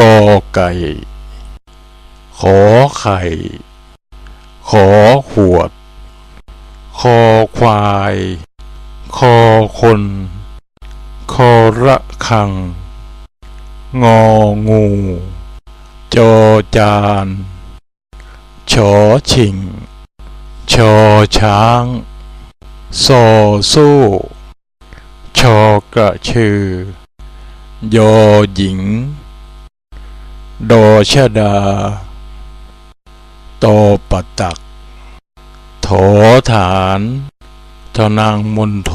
กอไก่ ขอไข่ ขอขวด คอควาย คอคน คอระคัง งองู จอจาน ชอชิง ชอช้างซอโซ่ชอกระชือยอหญิง ดอชดาตอปตักถอฐาน ทนางมนโท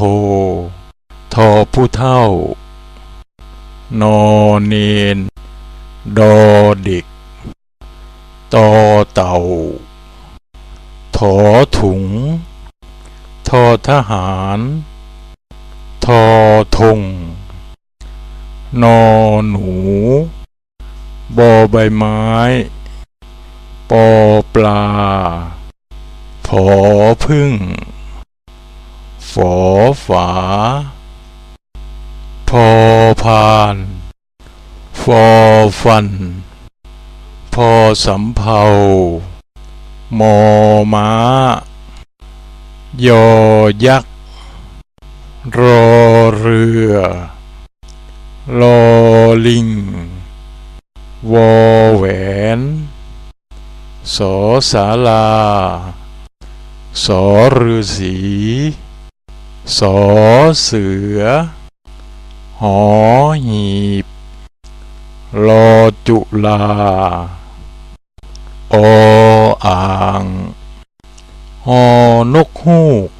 ทอผู้เท่านอเนนดอเด็กตอเต่าถอถุง ทอทหาร ทอทง นอหนู บอใบไม้ ปอปลา ผอพึ่ง ฝอฝา พอพาน ฟอฟัน พอสำเภามอม้า ยอยักษ์ รอเรือ ลอลิง วอแหวนสอสาลา สอฤาษีสอเสือ หอหีบลอจุลา ออ่าง หอนกฮูก